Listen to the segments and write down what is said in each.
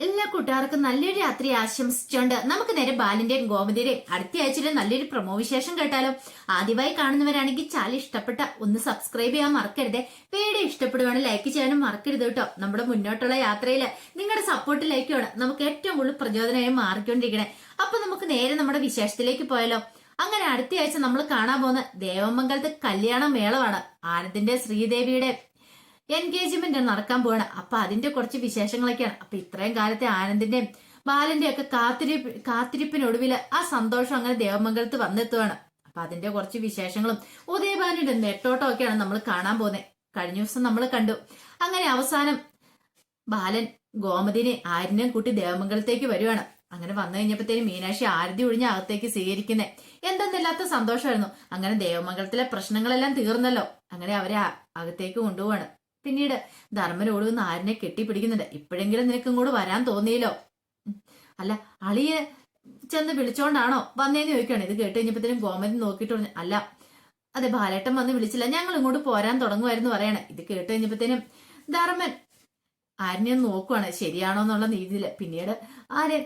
എല്ലാ കൂട്ടുകാർക്കും നല്ലൊരു രാത്രി ആശംസിച്ചുകൊണ്ട് നമുക്ക് നേരെ ബാലിന്റെയും ഗോമതിയുടെയും അടുത്ത ആഴ്ചയിലെ നല്ലൊരു പ്രൊമോ വിശേഷം കേട്ടാലോ. ആദ്യമായി കാണുന്നവരാണെങ്കിൽ ചാനൽ ഇഷ്ടപ്പെട്ട ഒന്ന് സബ്സ്ക്രൈബ് ചെയ്യാൻ മറക്കരുത്. പേടി ഇഷ്ടപ്പെടുവാണെങ്കിൽ ലൈക്ക് ചെയ്യാനും മറക്കരുത് കേട്ടോ. നമ്മുടെ മുന്നോട്ടുള്ള യാത്രയിൽ നിങ്ങളുടെ സപ്പോർട്ട് ലൈക്കാണ് നമുക്ക് ഏറ്റവും കൂടുതൽ പ്രചോദനമായി മാറിക്കൊണ്ടിരിക്കണേ. അപ്പൊ നമുക്ക് നേരെ നമ്മുടെ വിശേഷത്തിലേക്ക് പോയാലോ. അങ്ങനെ അടുത്ത ആഴ്ച നമ്മൾ കാണാൻ പോകുന്ന ദേവമംഗലത്ത് കല്യാണ മേളമാണ്. ആനന്ദിന്റെ ശ്രീദേവിയുടെ എൻഗേജ്മെന്റ് നടക്കാൻ പോവാണ്. അപ്പൊ അതിന്റെ കുറച്ച് വിശേഷങ്ങളൊക്കെയാണ്. അപ്പൊ ഇത്രയും കാലത്തെ ആനന്ദിന്റെയും ബാലന്റെ ഒക്കെ കാത്തിരിപ്പ് കാത്തിരിപ്പിനൊടുവിൽ ആ സന്തോഷം അങ്ങനെ ദേവമംഗലത്ത് വന്നെത്തുവാണ്. അപ്പൊ അതിന്റെ കുറച്ച് വിശേഷങ്ങളും ഉദയഭാനുടെ നെട്ടോട്ടം ഒക്കെയാണ് നമ്മൾ കാണാൻ പോകുന്നത് കഴിഞ്ഞ ദിവസം നമ്മൾ കണ്ടു. അങ്ങനെ അവസാനം ബാലൻ ഗോമതിനെ ആര്യനെയും കൂട്ടി ദേവമംഗലത്തേക്ക് വരുവാണ്. അങ്ങനെ വന്നു കഴിഞ്ഞപ്പോഴത്തേനും മീനാക്ഷി ആരതി ഒഴിഞ്ഞ അകത്തേക്ക് സ്വീകരിക്കുന്നേ. എന്തെന്നില്ലാത്ത സന്തോഷമായിരുന്നു. അങ്ങനെ ദേവമംഗലത്തിലെ പ്രശ്നങ്ങളെല്ലാം തീർന്നല്ലോ. അങ്ങനെ അവരെ അകത്തേക്ക് കൊണ്ടുപോവാണ്. പിന്നീട് ധർമ്മനോട് നിന്ന് ആരിനെ കെട്ടിപ്പിടിക്കുന്നുണ്ട്. ഇപ്പോഴെങ്കിലും നിനക്കും കൂടെ വരാൻ തോന്നിയല്ലോ. അല്ല അളിയെ ചെന്ന് വിളിച്ചോണ്ടാണോ വന്നേന്ന് ചോദിക്കുകയാണ്. ഇത് കേട്ട് കഴിഞ്ഞപ്പോഴത്തേനും ഗോമതി നോക്കിയിട്ട് പറഞ്ഞു അല്ല അതെ ബാലേട്ടൻ വന്ന് വിളിച്ചില്ല. ഞങ്ങൾ ഇങ്ങോട്ട് പോരാൻ തുടങ്ങുമായിരുന്നു പറയണേ. ഇത് കേട്ട് കഴിഞ്ഞപ്പോഴത്തേനും ധർമ്മൻ ആരിനെ നോക്കുവാണ്. ശരിയാണോ എന്നുള്ള രീതിയിൽ. പിന്നീട് ആര്യൻ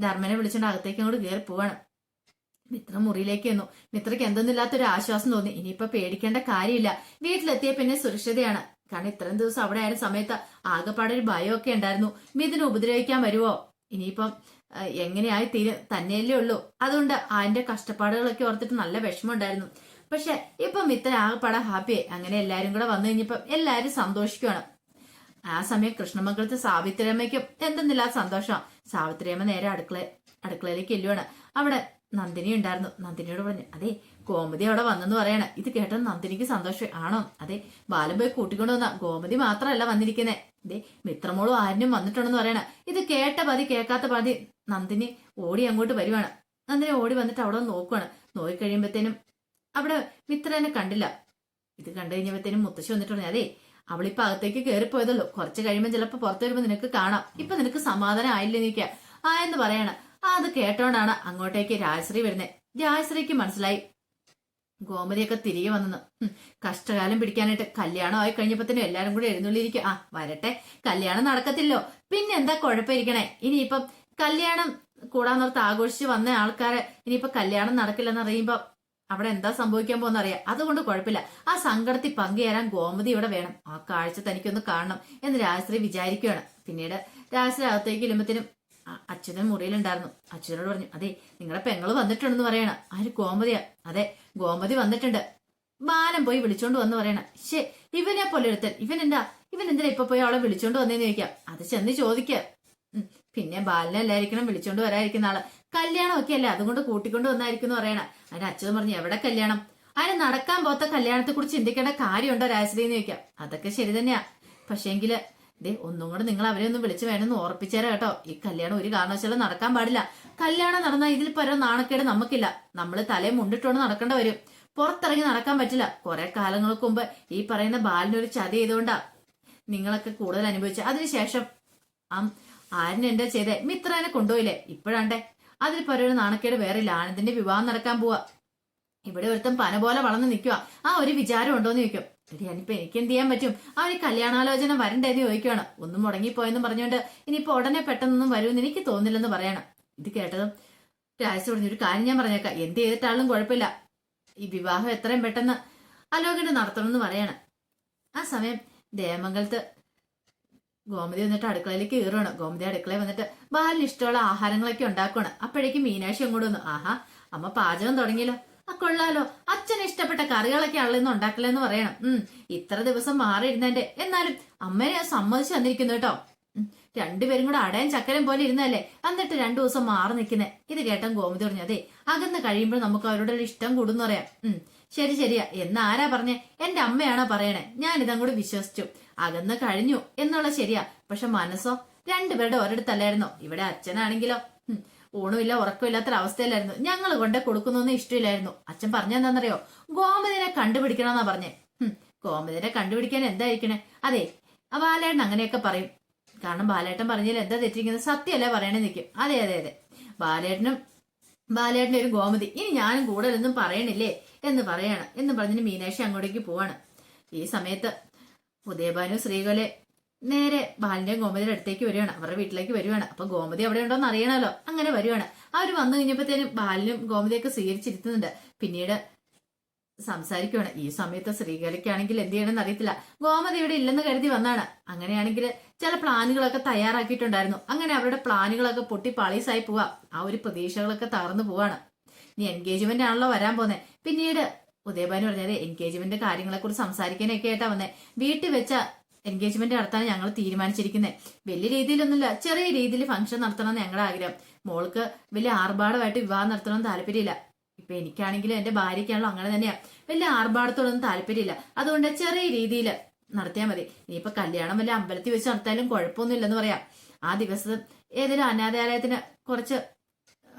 ധർമ്മനെ വിളിച്ചോണ്ട് അകത്തേക്ക് അങ്ങോട്ട് കയറി പോവാണ്. മിത്ര മുറിയിലേക്ക് വന്നു മിത്രയ്ക്ക് എന്തെന്നില്ലാത്തൊരു ആശ്വാസം തോന്നി. ഇനിയിപ്പോ പേടിക്കേണ്ട കാര്യമില്ല. വീട്ടിലെത്തിയ പിന്നെ സുരക്ഷിതയാണ്. കാരണം ഇത്രയും ദിവസം അവിടെ ആയ സമയത്ത് ആകെപ്പാടെ ഒരു ഭയമൊക്കെ ഉണ്ടായിരുന്നു. മിഥുനെ ഉപദ്രവിക്കാൻ വരുവോ? ഇനിയിപ്പം എങ്ങനെയായി തീരെ? തന്നെയല്ലേ ഉള്ളൂ. അതുകൊണ്ട് അതിന്റെ കഷ്ടപ്പാടുകളൊക്കെ ഓർത്തിട്ട് നല്ല വിഷമം ഉണ്ടായിരുന്നു പക്ഷെ ഇപ്പൊ മിത്ര ആകെപ്പാടെ ഹാപ്പിയായി അങ്ങനെ എല്ലാരും കൂടെ വന്നു കഴിഞ്ഞപ്പം എല്ലാരും സന്തോഷിക്കുവാണ്. ആ സമയം കൃഷ്ണമംഗലത്തെ സാവിത്രിയമ്മയ്ക്കും എന്തെന്നില്ല സന്തോഷം. സാവിത്രിയമ്മ നേരെ അടുക്കള അടുക്കളയിലേക്ക് എല്ലുവാണ് അവിടെ നന്ദിനി ഉണ്ടായിരുന്നു. നന്ദിനിയോട് പറഞ്ഞു അതെ ഗോമതി അവിടെ വന്നെന്ന് പറയണ. ഇത് കേട്ടത് നന്ദിനിക്ക് സന്തോഷം. ആണോ? അതെ ബാലൻ പോയി കൂട്ടിക്കൊണ്ടു വന്ന. ഗോമതി മാത്രമല്ല വന്നിരിക്കുന്നേ. ദേ മിത്രമോളും ആരിനും വന്നിട്ടുണ്ടെന്ന് പറയണ. ഇത് കേട്ട പതി കേൾക്കാത്ത പതി നന്ദിനി ഓടി അങ്ങോട്ട് വരുവാണ്. നന്ദിനി ഓടി വന്നിട്ട് അവിടെ നോക്കുവാണ്. നോക്കിക്കഴിയുമ്പോഴത്തേനും അവിടെ മിത്രനെ കണ്ടില്ല. ഇത് കണ്ടു കഴിഞ്ഞപ്പോഴത്തേനും മുത്തശ്ശി വന്നിട്ട് പറഞ്ഞു അതെ അവളിപ്പോ അകത്തേക്ക് കയറിപ്പോയതല്ലോ കുറച്ച് കഴിയുമ്പോൾ ചിലപ്പോ പുറത്തു വരുമ്പോ നിനക്ക് കാണാം. ഇപ്പൊ നിനക്ക് സമാധാനം ആയില്ലേ നിൽക്കുക ആ എന്ന് പറയണ. അത് കേട്ടോണ്ടാണ് അങ്ങോട്ടേക്ക് രാജശ്രീ വരുന്നത് രാജശ്രീക്ക് മനസ്സിലായി. ഗോമതിയൊക്കെ തിരികെ വന്നെന്ന്. കഷ്ടകാലം പിടിക്കാനായിട്ട് കല്യാണം ആയി കഴിഞ്ഞപ്പോഴത്തേനും എല്ലാരും കൂടി എഴുന്നള്ളിയിരിക്കും ആ വരട്ടെ. കല്യാണം നടക്കത്തില്ലോ. പിന്നെ എന്താ കുഴപ്പമിരിക്കണേ? ഇനിയിപ്പം കല്യാണം കൂടാൻ നിർത്ത് ആഘോഷിച്ച് വന്ന ആൾക്കാരെ ഇനിയിപ്പോ കല്യാണം നടക്കില്ലെന്ന് അറിയുമ്പോ അവിടെ എന്താ സംഭവിക്കാൻ പോകുന്ന അറിയാം അതുകൊണ്ട് കുഴപ്പമില്ല. ആ സങ്കടത്തിൽ പങ്കുചേരാൻ ഗോമതി ഇവിടെ വേണം. ആ കാഴ്ച തനിക്കൊന്ന് കാണണം എന്ന് രാജശ്രീ വിചാരിക്കുകയാണ്. പിന്നീട് രാജശ്രീ അകത്തേക്ക് ചെല്ലുമ്പത്തിനും അച്ഛനും മുറിയിലുണ്ടായിരുന്നു. അച്യുതനോട് പറഞ്ഞു അതെ നിങ്ങളുടെ പെങ്ങൾ വന്നിട്ടുണ്ടെന്ന് പറയണ. ആര് ഗോമതിയാ. അതെ ഗോമതി വന്നിട്ടുണ്ട്. ബാലൻ പോയി വിളിച്ചോണ്ട് വന്ന് പറയണ. ശേ ഇവനെ പോലെ ഒരുത്തൻ. ഇവൻ എന്താ ഇവൻ എന്തിനാ ഇപ്പൊ പോയി അവളെ വിളിച്ചോണ്ട് വന്നേന്ന് ചോദിക്കാം. അത് ചെന്ന് ചോദിക്ക. പിന്നെ പിന്നെ ബാലനല്ലായിരിക്കണം വിളിച്ചോണ്ട് വരാതിരിക്കുന്ന ആൾ. കല്യാണം ഒക്കെ അല്ലേ? അതുകൊണ്ട് കൂട്ടിക്കൊണ്ട് വന്നായിരിക്കും എന്ന് പറയണ. അതിന് അച്ഛൻ പറഞ്ഞു എവിടെ കല്യാണം? അതിന് നടക്കാൻ പോത്ത കല്യാണത്തെ കുറിച്ച് ചിന്തിക്കേണ്ട കാര്യമുണ്ടോ രാജശ്രീ എന്ന് ചോദിക്കാം. അതൊക്കെ ശരി തന്നെയാ. പക്ഷേങ്കിൽ ദേ ഒന്നും കൂടെ നിങ്ങൾ അവരെ ഒന്ന് വിളിച്ചു വേണമെന്ന് ഓർപ്പിച്ചേരാ കേട്ടോ. ഈ കല്യാണം ഒരു കാരണവശാലും നടക്കാൻ പാടില്ല. കല്യാണം നടന്നാൽ ഇതിൽ പരം നാണക്കേട് നമുക്കില്ല. നമ്മൾ തലയും മുണ്ടിട്ടോണ്ട് നടക്കേണ്ട വരും. പുറത്തിറങ്ങി നടക്കാൻ പറ്റില്ല. കുറെ കാലങ്ങൾക്ക് മുമ്പ് ഈ പറയുന്ന ബാലിനൊരു ചതി ചെയ്തുകൊണ്ടാ നിങ്ങളൊക്കെ കൂടുതൽ അനുഭവിച്ചു. അതിനുശേഷം ആരിന് എന്താ ചെയ്തേ? മിത്രനെ കൊണ്ടുപോയില്ലേ? ഇപ്പോഴാണ്ടേ. അതിൽ പരം ഒരു നാണക്കേട് വേറെ ഇല്ല ആനന്ദിന്റെ വിവാഹം നടക്കാൻ പോവാ. ഇവിടെ ഒരുത്തൻ പന പോലെ വളർന്ന് നിൽക്കുക ആ ഒരു വിചാരം ഉണ്ടോന്ന് ചോദിക്കും. എടി ഞാനിപ്പോ എനിക്ക് എന്ത് ചെയ്യാൻ പറ്റും? ആ ഒരു കല്യാണാലോചന വരണ്ടേന്ന് ചോദിക്കുകയാണ് ഒന്നും മുടങ്ങിപ്പോയെന്ന് പറഞ്ഞുകൊണ്ട് ഇനിയിപ്പോ ഉടനെ പെട്ടെന്നൊന്നും വരുമെന്ന് എനിക്ക് തോന്നില്ലെന്ന് പറയണം. ഇത് കേട്ടതും രാജസ് പറഞ്ഞു ഒരു കാര്യം ഞാൻ പറഞ്ഞേക്കാം. എന്ത് ചെയ്തിട്ടാളും കുഴപ്പമില്ല. ഈ വിവാഹം എത്രയും പെട്ടെന്ന് അലോകന് നടത്തണമെന്ന് പറയണം. ആ സമയം ദേവമംഗലത്ത് ഗോമതി വന്നിട്ട് അടുക്കളയിലേക്ക് കയറുകയാണ് ഗോമതി അടുക്കളയിൽ വന്നിട്ട് ബാലിന് ഇഷ്ടമുള്ള ആഹാരങ്ങളൊക്കെ ഉണ്ടാക്കുകയാണ് അപ്പോഴേക്കും മീനാക്ഷി അങ്ങോട്ട് വന്നു. ആഹാ അമ്മ പാചകം തുടങ്ങിയല്ലോ. ആ കൊള്ളാലോ. അച്ഛന് ഇഷ്ടപ്പെട്ട കറികളൊക്കെ ആളിന്ന് ഉണ്ടാക്കലെന്ന് പറയണം. ഉം ഇത്ര ദിവസം മാറിയിരുന്നെ എന്നാലും അമ്മനെ സമ്മതിച്ചു തന്നിരിക്കുന്നു കേട്ടോ. രണ്ടുപേരും കൂടെ അടയും ചക്കരം പോലെ ഇരുന്നല്ലേ എന്നിട്ട് രണ്ടു ദിവസം മാറി നിൽക്കുന്നേ. ഇത് കേട്ടൻ ഗോമതി പറഞ്ഞു അതെ അകന്ന് കഴിയുമ്പോൾ നമുക്ക് അവരുടെ ഒരു ഇഷ്ടം കൂടുന്നു പറയാം. ഉം ശരി ശരിയാ. എന്ന് ആരാ പറഞ്ഞേ? എന്റെ അമ്മയാണോ പറയണേ? ഞാൻ ഇതും കൂടി വിശ്വസിച്ചു. അകന്ന് കഴിഞ്ഞു. എന്നുള്ള ശരിയാ. പക്ഷെ മനസ്സോ? രണ്ടുപേരുടെ ഒരിടത്തല്ലായിരുന്നോ? ഇവിടെ അച്ഛനാണെങ്കിലോ? ഊണുമില്ല ഉറക്കമില്ലാത്തൊരവസ്ഥയിലായിരുന്നു. ഞങ്ങൾ കൊണ്ടേ കൊടുക്കുന്നൊന്നും ഇഷ്ടമില്ലായിരുന്നു അച്ഛൻ പറഞ്ഞെന്താണെന്നറിയോ ഗോമതിനെ കണ്ടുപിടിക്കണമെന്നാ പറഞ്ഞേ. ഗോമതിനെ കണ്ടുപിടിക്കാൻ എന്തായിരിക്കണേ? അതെ ബാലേട്ടൻ അങ്ങനെയൊക്കെ പറയും. കാരണം ബാലേട്ടൻ പറഞ്ഞാൽ എന്താ തെറ്റിരിക്കുന്നത്? സത്യമല്ലേ പറയണേ നിൽക്കും അതെ അതെ അതെ. ബാലേട്ടനും ബാലേട്ടന്റെ ഒരു ഗോമതി ഇനി ഞാനും കൂടുതലൊന്നും പറയണില്ലേ? എന്ന് പറയാണ്. എന്ന് പറഞ്ഞിട്ട് മീനാക്ഷി അങ്ങോട്ടേക്ക് പോവാണ്. ഈ സമയത്ത് ഉദയഭാനു ശ്രീകലെ നേരെ ബാലിന്റെയും ഗോമതിയുടെ അടുത്തേക്ക് വരുവാണ്. അവരുടെ വീട്ടിലേക്ക് വരുവാണ്. അപ്പൊ ഗോമതി അവിടെ ഉണ്ടോന്ന് അറിയണമല്ലോ അങ്ങനെ വരുവാണ്. അവർ വന്നു കഴിഞ്ഞപ്പോഴത്തേനും ബാലിനും ഗോമതിയൊക്കെ സ്വീകരിച്ചിരുത്തുന്നുണ്ട് പിന്നീട് സംസാരിക്കുവാണ്. ഈ സമയത്ത് ശ്രീകലയ്ക്കാണെങ്കിൽ എന്ത് ചെയ്യണമെന്ന് അറിയത്തില്ല. ഗോമതി ഇവിടെ ഇല്ലെന്ന് കരുതി വന്നാണ്. അങ്ങനെയാണെങ്കിൽ ചില പ്ലാനുകളൊക്കെ തയ്യാറാക്കിയിട്ടുണ്ടായിരുന്നു. അങ്ങനെ അവരുടെ പ്ലാനുകളൊക്കെ പൊട്ടി പാളീസായി പോവാ. ആ ഒരു പ്രതീക്ഷകളൊക്കെ തകർന്നു പോവാണ്. ഇനി എൻഗേജ്മെന്റ് ആണല്ലോ വരാൻ പോന്നെ. പിന്നീട് ഉദയഭാനു പറഞ്ഞത് എൻഗേജ്മെന്റ് കാര്യങ്ങളെ കുറിച്ച് സംസാരിക്കാനൊക്കെ ആയിട്ടാ വന്നേ. വീട്ടിൽ വെച്ച എൻഗേജ്മെന്റ് നടത്താൻ ഞങ്ങൾ തീരുമാനിച്ചിരിക്കുന്നത് വലിയ രീതിയിലൊന്നുമില്ല. ചെറിയ രീതിയിൽ ഫംഗ്ഷൻ നടത്തണമെന്ന് ഞങ്ങളുടെ ആഗ്രഹം. മോൾക്ക് വലിയ ആർഭാടമായിട്ട് വിവാഹം നടത്തണമെന്ന് താല്പര്യമില്ല. ഇപ്പൊ എനിക്കാണെങ്കിലും എന്റെ ഭാര്യയ്ക്കാണല്ലോ അങ്ങനെ തന്നെയാ. വലിയ ആർഭാടത്തോടൊന്നും താല്പര്യമില്ല. അതുകൊണ്ട് ചെറിയ രീതിയിൽ നടത്തിയാൽ മതി. ഇനിയിപ്പൊ കല്യാണം വല്ല അമ്പലത്തിൽ വെച്ച് നടത്താലും കുഴപ്പമൊന്നുമില്ലെന്ന് പറയാം. ആ ദിവസം ഏതെങ്കിലും അനാഥാലയത്തിന് കുറച്ച്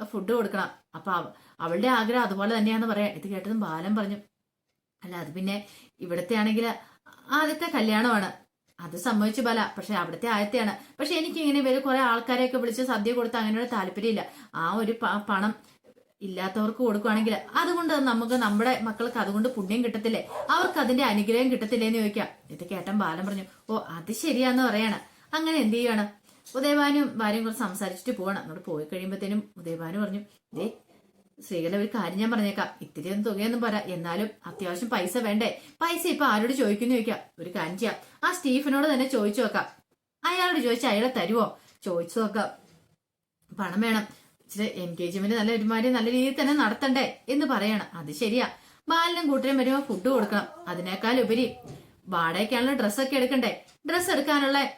ഫുഡ് കൊടുക്കണം. അപ്പൊ അവളുടെ ആഗ്രഹം അതുപോലെ തന്നെയാണെന്ന് പറയാം. ഇത് കേട്ടതും ബാലൻ പറഞ്ഞു. അല്ല അത് പിന്നെ ഇവിടത്തെ ആണെങ്കിൽ ആദ്യത്തെ കല്യാണമാണ്. അത് സംഭവിച്ചു പല പക്ഷെ അവിടുത്തെ ആയത്തെയാണ്. പക്ഷെ എനിക്ക് ഇങ്ങനെ ഇവർ കുറെ ആൾക്കാരെയൊക്കെ വിളിച്ച് സദ്യ കൊടുത്ത് അങ്ങനെയുള്ള താല്പര്യമില്ല. ആ ഒരു പണം ഇല്ലാത്തവർക്ക് കൊടുക്കുവാണെങ്കിൽ അതുകൊണ്ട് നമുക്ക് നമ്മുടെ മക്കൾക്ക് അതുകൊണ്ട് പുണ്യം കിട്ടത്തില്ലേ? അവർക്ക് അതിന്റെ അനുഗ്രഹം കിട്ടത്തില്ലേ എന്ന് ചോദിക്കാം. ഇത് കേട്ടൻ ബാലൻ പറഞ്ഞു ഓ അത് ശരിയാന്ന് പറയാണ്. അങ്ങനെ എന്ത് ചെയ്യാണ്? ഉദയഭാനും ഭാര്യയും കൂടെ സംസാരിച്ചിട്ട് പോകണം അങ്ങോട്ട് പോയി കഴിയുമ്പോഴത്തേനും ഉദയഭാനു പറഞ്ഞു ദേ സ്ത്രീകളെ ഒരു കാര്യം ഞാൻ പറഞ്ഞേക്കാം. ഇത്തിരി ഒന്നും തുകയൊന്നും പോരാ. എന്നാലും അത്യാവശ്യം പൈസ വേണ്ടേ? പൈസ ഇപ്പൊ ആരോട് ചോദിക്കുന്നു ചോദിക്കാം. ഒരു കാര്യം ചെയ്യാം. ആ സ്റ്റീഫനോട് തന്നെ ചോദിച്ചു നോക്കാം. അയാളോട് ചോദിച്ചാൽ അയാളെ തരുവോ? ചോദിച്ചു നോക്കാം. പണം വേണം. ഇച്ചിരി എൻഗേജ്മെന്റ് നല്ല ഒരുമാതിരി നല്ല രീതിയിൽ തന്നെ നടത്തണ്ടേ എന്ന് പറയണം. അത് ശരിയാ. ബാലിനും കൂട്ടരും വരുമ്പോ ഫുഡ് കൊടുക്കണം. അതിനേക്കാൾ ഉപരി വാടകയ്ക്കാണല്ലോ ഡ്രസ്സൊക്കെ എടുക്കണ്ടേ? ഡ്രസ്സ് എടുക്കാനുള്ള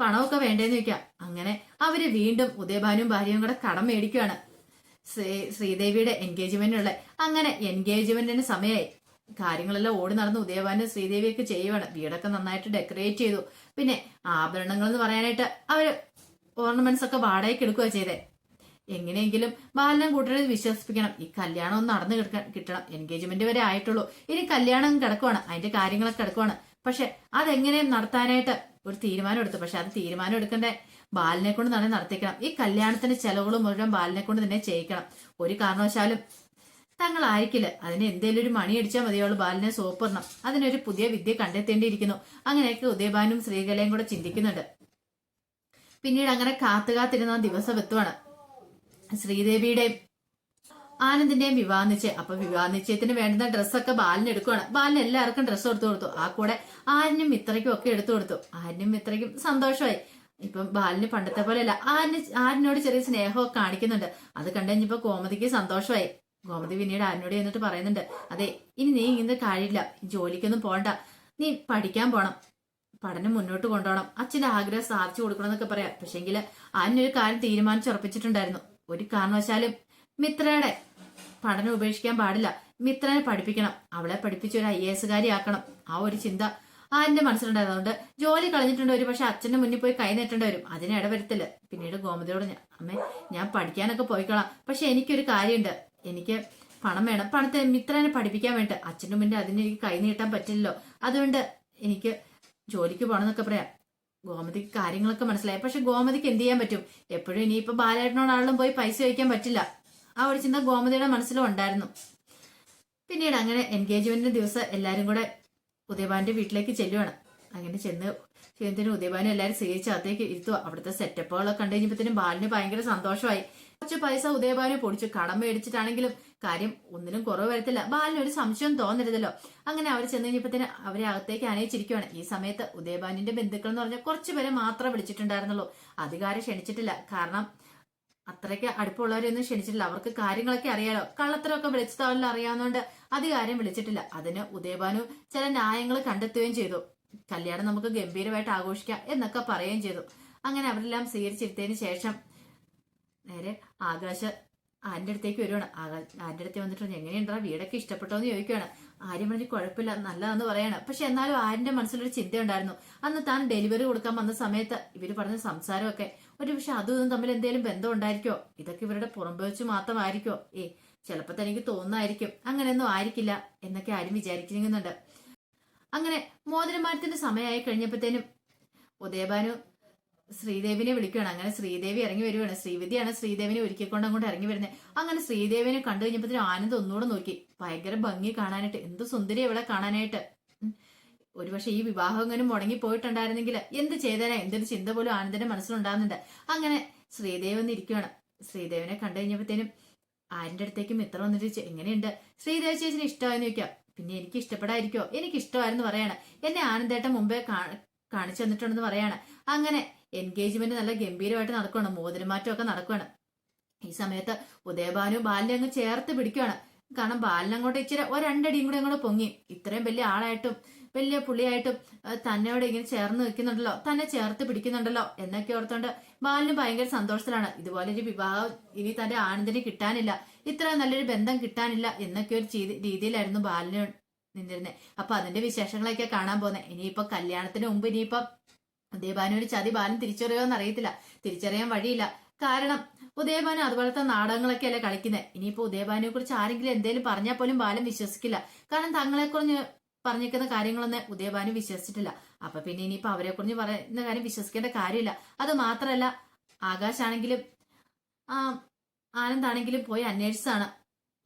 പണമൊക്കെ വേണ്ടേന്ന് ചോദിക്കാം. അങ്ങനെ അവർ വീണ്ടും ഉദയഭാനും ഭാര്യയും കൂടെ കടം മേടിക്കുകയാണ് ശ്രീ- ശ്രീദേവിയുടെ എൻഗേജ്മെന്റിനുള്ള അങ്ങനെ എൻഗേജ്മെന്റിന് സമയമായി കാര്യങ്ങളെല്ലാം ഓടി നടന്ന് ഉദയഭാനും ശ്രീദേവിയൊക്കെ ചെയ്യുവാണ്. വീടൊക്കെ നന്നായിട്ട് ഡെക്കറേറ്റ് ചെയ്തു. പിന്നെ ആഭരണങ്ങൾ എന്ന് പറയാനായിട്ട് അവർ ഓർണമെന്റ്സ് ഒക്കെ വാടകയ്ക്ക് എടുക്കുക ചെയ്തേ. എങ്ങനെയെങ്കിലും ബാലനം കൂട്ടരെ വിശ്വസിപ്പിക്കണം. ഈ കല്യാണം ഒന്ന് നടന്നു കിടക്കാൻ കിട്ടണം. എൻഗേജ്മെന്റ് വരെ ആയിട്ടുള്ളൂ. ഇനി കല്യാണം കിടക്കുവാണ്. അതിന്റെ കാര്യങ്ങളൊക്കെ കിടക്കുവാണ്. പക്ഷെ അതെങ്ങനെ നടത്താനായിട്ട് ഒരു തീരുമാനം എടുത്തു. പക്ഷെ അത് തീരുമാനം എടുക്കേണ്ട ബാലിനെ കൊണ്ട് തന്നെ നടത്തിക്കണം. ഈ കല്യാണത്തിന്റെ ചെലവുകൾ മുഴുവൻ ബാലിനെ കൊണ്ട് തന്നെ ചെയ്യിക്കണം. ഒരു കാരണവശാലും തങ്ങൾ ആയിക്കില്ല അതിന് എന്തെങ്കിലും ഒരു മണി അടിച്ചാൽ മതിയുള്ളൂ ബാലിനെ സോപ്പിടണം. അതിനൊരു പുതിയ വിദ്യ കണ്ടെത്തേണ്ടിയിരിക്കുന്നു. അങ്ങനെയൊക്കെ ഉദയഭാനും ശ്രീകലയും കൂടെ ചിന്തിക്കുന്നുണ്ട്. പിന്നീട് അങ്ങനെ കാത്തു കാത്തിരുന്ന ദിവസം എത്തുവാണ്. ശ്രീദേവിയുടെയും ആനന്ദിന്റെയും വിവാഹ നിശ്ചയം. അപ്പൊ വിവാഹ നിശ്ചയത്തിന് വേണ്ടുന്ന ഡ്രസ്സൊക്കെ ബാലിന് എടുക്കുവാണ്. ബാലിന് എല്ലാവർക്കും ഡ്രസ്സ് എടുത്തു കൊടുത്തു. ആ കൂടെ ആരിനും മിത്രയ്ക്കും ഒക്കെ എടുത്തു കൊടുത്തു. ആരിനും മിത്രയ്ക്കും സന്തോഷമായി. ഇപ്പം ബാലിന് പണ്ടത്തെ പോലെ അല്ല ആരിന് ആരിനോട് ചെറിയ സ്നേഹമൊക്കെ കാണിക്കുന്നുണ്ട്. അത് കണ്ടുകഴിഞ്ഞപ്പോ കോമതിക്ക് സന്തോഷമായി. ഗോമതി പിന്നീട് ആരിനോട് എന്നിട്ട് പറയുന്നുണ്ട്. അതെ ഇനി നീ ഇങ്ങനെ കഴിയില്ല ജോലിക്കൊന്നും പോണ്ട. നീ പഠിക്കാൻ പോണം. പഠനം മുന്നോട്ട് കൊണ്ടുപോകണം അച്ഛന്റെ ആഗ്രഹം സാധിച്ചു കൊടുക്കണം എന്നൊക്കെ പറയാം പക്ഷെങ്കിൽ ആരിനൊരു കാര്യം തീരുമാനിച്ചുറപ്പിച്ചിട്ടുണ്ടായിരുന്നു. ഒരു കാരണവശാലും മിത്രയുടെ പഠനം ഉപേക്ഷിക്കാൻ പാടില്ല. മിത്രനെ പഠിപ്പിക്കണം. അവളെ പഠിപ്പിച്ച് ഒരു ഐ എ ആക്കണം ആ ഒരു ചിന്ത ആരിന്റെ മനസ്സിലുണ്ടായതുകൊണ്ട് ജോലി കളഞ്ഞിട്ടുണ്ട് ഒരു പക്ഷെ അച്ഛന്റെ മുന്നിൽ പോയി കൈ നീട്ടേണ്ടി വരും. അതിന് ഇടവരുത്തില്ല. പിന്നീട് ഗോമതിയോട് അമ്മേ ഞാൻ പഠിക്കാനൊക്കെ പോയിക്കോളാം. പക്ഷെ എനിക്കൊരു കാര്യമുണ്ട്. എനിക്ക് പണം വേണം. പണത്തെ മിത്രനെ പഠിപ്പിക്കാൻ വേണ്ടി അച്ഛന്റെ മുന്നിൽ അതിന് എനിക്ക് കൈ നീട്ടാൻ പറ്റില്ലല്ലോ. അതുകൊണ്ട് എനിക്ക് ജോലിക്ക് പോകണം എന്നൊക്കെ പറയാം. ഗോമതിക്ക് കാര്യങ്ങളൊക്കെ മനസ്സിലായി. പക്ഷെ ഗോമതിക്ക് എന്ത് ചെയ്യാൻ പറ്റും? എപ്പോഴും ഇനിയിപ്പോ ബാലേട്ടനോടാണെങ്കിലും പോയി പൈസ ചോദിക്കാൻ പറ്റില്ല. ആ ഒരു ചിന്ത ഗോമതിയുടെ മനസ്സിലും ഉണ്ടായിരുന്നു. പിന്നീട് അങ്ങനെ എൻഗേജ്മെന്റിന്റെ ദിവസം എല്ലാരും കൂടെ ഉദയഭാന്റെ വീട്ടിലേക്ക് ചെല്ലുവാണ്. അങ്ങനെ ചെന്ന് ചെയ്യുന്നതിന് ഉദയഭാനും എല്ലാവരും സ്വീകരിച്ച് അകത്തേക്ക് ഇരുത്തുക അവിടുത്തെ സെറ്റപ്പുകളൊക്കെ കണ്ടു കഴിഞ്ഞപ്പോഴത്തേനും ബാലിന് ഭയങ്കര സന്തോഷമായി. കുറച്ച് പൈസ ഉദയഭാനു പൊടിച്ചു. കടം മേടിച്ചിട്ടാണെങ്കിലും കാര്യം ഒന്നിനും കുറവ് വരത്തില്ല. ബാലിന് ഒരു സംശയം തോന്നരുതല്ലോ. അങ്ങനെ അവർ ചെന്ന് കഴിഞ്ഞപ്പോഴത്തേന് അവരെ അകത്തേക്ക് അനയിച്ചിരിക്കുവാണ് ഈ സമയത്ത് ഉദയഭാനിന്റെ ബന്ധുക്കൾ എന്ന് പറഞ്ഞാൽ കുറച്ചുപേരെ മാത്രമേ വിളിച്ചിട്ടുണ്ടായിരുന്നുള്ളൂ. അധികാരം ക്ഷണിച്ചിട്ടില്ല. കാരണം അത്രയ്ക്ക് അടുപ്പമുള്ളവരെയൊന്നും ക്ഷണിച്ചിട്ടില്ല. അവർക്ക് കാര്യങ്ങളൊക്കെ അറിയാലോ. കള്ളത്തരമൊക്കെ വിളിച്ചതല്ല അറിയാവുന്നതുകൊണ്ട് അധികാരം വിളിച്ചിട്ടില്ല. അതിന് ഉദയഭാനു ചില ന്യായങ്ങൾ കണ്ടെത്തുകയും ചെയ്തു. കല്യാണം നമുക്ക് ഗംഭീരമായിട്ട് ആഘോഷിക്കാം എന്നൊക്കെ പറയുകയും ചെയ്തു. അങ്ങനെ അവരെല്ലാം സ്വീകരിച്ചിരുത്തതിന് ശേഷം നേരെ ആകാശ ആന്റെ അടുത്തേക്ക് വരുവാണ്. ആകാശ് ആന്റെ അടുത്ത് വന്നിട്ടുണ്ട് എങ്ങനെയുണ്ടാ വീടൊക്കെ ഇഷ്ടപ്പെട്ടോ എന്ന് ചോദിക്കുകയാണ് ആര്യം പറഞ്ഞ് കുഴപ്പമില്ല നല്ലതെന്ന് പറയാണ്. പക്ഷെ എന്നാലും ആരിന്റെ മനസ്സിലൊരു ചിന്ത ഉണ്ടായിരുന്നു അന്ന് താൻ ഡെലിവറി കൊടുക്കാൻ വന്ന സമയത്ത് ഇവർ പറഞ്ഞ സംസാരമൊക്കെ ഒരു പക്ഷെ അതും ഇതും തമ്മിൽ എന്തേലും ബന്ധം ഉണ്ടായിരിക്കോ ഇതൊക്കെ ഇവരുടെ പുറമ്പ് വെച്ച് മാത്രമായിരിക്കോ? ഏ ചിലപ്പോ തനിക്ക് തോന്നുന്നായിരിക്കും അങ്ങനെയൊന്നും ആയിരിക്കില്ല എന്നൊക്കെ ആരും വിചാരിക്കുന്നുണ്ട്. അങ്ങനെ മോതിരമാരത്തിന്റെ സമയമായി കഴിഞ്ഞപ്പോഴത്തേനും ഉദയഭാനു ശ്രീദേവിനെ വിളിക്കുകയാണ്. അങ്ങനെ ശ്രീദേവി ഇറങ്ങി വരുവാണ്. ശ്രീവിദ്യയാണ് ശ്രീദേവിനെ ഒരുക്കിക്കൊണ്ട് അങ്ങോട്ട് ഇറങ്ങി വരുന്നത്. അങ്ങനെ ശ്രീദേവിനെ കണ്ടു കഴിഞ്ഞപ്പോഴത്തേനും ആനന്ദ് ഒന്നുകൂടെ നോക്കി. ഭയങ്കര ഭംഗി കാണാനായിട്ട്. എന്ത് സുന്ദരി ഇവിടെ കാണാനായിട്ട്. ഒരുപക്ഷെ ഈ വിവാഹം എങ്ങനെ മുടങ്ങി പോയിട്ടുണ്ടായിരുന്നെങ്കിൽ എന്ത് ചെയ്തേനെ? എന്തൊരു ചിന്ത പോലും ആനന്ദന്റെ മനസ്സിലുണ്ടാകുന്നുണ്ട്. അങ്ങനെ ശ്രീദേവ് ഇരിക്കുകയാണ് ശ്രീദേവിനെ കണ്ടു കഴിഞ്ഞപ്പോഴത്തേനും ആരിന്റെ അടുത്തേക്ക് ഇത്ര വന്നിട്ട് എങ്ങനെയുണ്ട്? ശ്രീദേവി ചേച്ചിന് ഇഷ്ടമായെന്ന് ചോദിക്കാം. പിന്നെ എനിക്ക് ഇഷ്ടപ്പെടാതിരിക്കോ എനിക്ക് ഇഷ്ടമായിരുന്നു പറയാണ്. എന്നെ ആനന്ദേട്ടൻ മുമ്പേ കാണിച്ചു തന്നിട്ടുണ്ടെന്ന് പറയാണ്. അങ്ങനെ എൻഗേജ്മെന്റ് നല്ല ഗംഭീരമായിട്ട് നടക്കുകയാണ് മോതിരമാറ്റം ഒക്കെ നടക്കുകയാണ് ഈ സമയത്ത് ഉദയഭാനു ബാലിനെ അങ്ങ് ചേർത്ത് പിടിക്കുകയാണ് കാരണം ബാലിനെ അങ്ങോട്ട് ഇച്ചിരി ഒരണ്ടടിയും രണ്ടടിയും കൂടെ അങ്ങോട്ട് പൊങ്ങി. ഇത്രയും വലിയ ആളായിട്ടും വലിയ പുള്ളിയായിട്ടും തന്നോട് ഇങ്ങനെ ചേർന്ന് നിൽക്കുന്നുണ്ടല്ലോ തന്നെ ചേർത്ത് പിടിക്കുന്നുണ്ടല്ലോ എന്നൊക്കെ ഓർത്തോണ്ട് ബാലിന് ഭയങ്കര സന്തോഷത്തിലാണ്. ഇതുപോലെ ഒരു വിവാഹം ഇനി തന്റെ ആനന്ദിന് കിട്ടാനില്ല ഇത്ര നല്ലൊരു ബന്ധം കിട്ടാനില്ല എന്നൊക്കെ ഒരു രീതിയിലായിരുന്നു ബാലിന് നിന്നിരുന്നത് അപ്പൊ അതിന്റെ വിശേഷങ്ങളൊക്കെ കാണാൻ പോകുന്നത് ഇനിയിപ്പോ കല്യാണത്തിന് മുമ്പ് ഇനിയിപ്പോ ഒരു ചതി ബാലൻ തിരിച്ചറിയോന്ന് അറിയത്തില്ല തിരിച്ചറിയാൻ വഴിയില്ല. കാരണം ഉദയഭാനു അതുപോലത്തെ നാടകങ്ങളൊക്കെ അല്ലേ കളിക്കുന്നത് ഇനിയിപ്പോ ഉദയബാനെ കുറിച്ച് ആരെങ്കിലും എന്തെങ്കിലും പറഞ്ഞാൽ പോലും ബാലൻ വിശ്വസിക്കില്ല. കാരണം തങ്ങളെ കുറിച്ച് പറഞ്ഞിരിക്കുന്ന കാര്യങ്ങളൊന്നും ഉദയഭാനു വിശ്വസിച്ചിട്ടില്ല. അപ്പൊ പിന്നെ ഇനിയിപ്പോ അവരെ കുറിച്ച് പറയുന്ന കാര്യം വിശ്വസിക്കേണ്ട കാര്യമില്ല. അത് മാത്രല്ല ആകാശാണെങ്കിലും ആനന്ദാണെങ്കിലും പോയി അന്വേഷിച്ചാണ്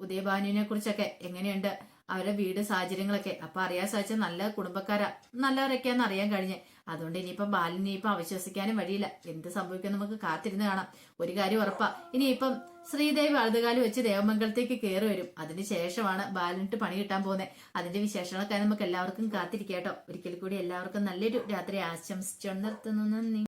ഉദയഭാനുവിനെ കുറിച്ചൊക്കെ എങ്ങനെയുണ്ട്. അവരുടെ വീട് സാഹചര്യങ്ങളൊക്കെ. അപ്പൊ അറിയാൻ സാധിച്ച നല്ല കുടുംബക്കാരാ. നല്ലവരൊക്കെയാന്ന് അറിയാൻ കഴിഞ്ഞേ. അതുകൊണ്ട് ഇനിയിപ്പം ബാലിനെ ഇപ്പം അവിശ്വസിക്കാനും വഴിയില്ല. എന്ത് സംഭവിക്കും നമുക്ക് കാത്തിരുന്ന് കാണാം. ഒരു കാര്യം ഉറപ്പാ. ഇനിയിപ്പം ശ്രീദേവി വലതുകാലം വെച്ച് ദേവമംഗലത്തേക്ക് കയറി വരും. അതിന് ശേഷമാണ് ബാലിനിട്ട് പണി കിട്ടാൻ പോകുന്നത് അതിന്റെ വിശേഷങ്ങളൊക്കെ നമുക്ക് എല്ലാവർക്കും കാത്തിരിക്കാം കേട്ടോ. ഒരിക്കൽ കൂടി എല്ലാവർക്കും നല്ലൊരു രാത്രി ആശംസിച്ചു നിർത്തുന്നു. നന്ദി.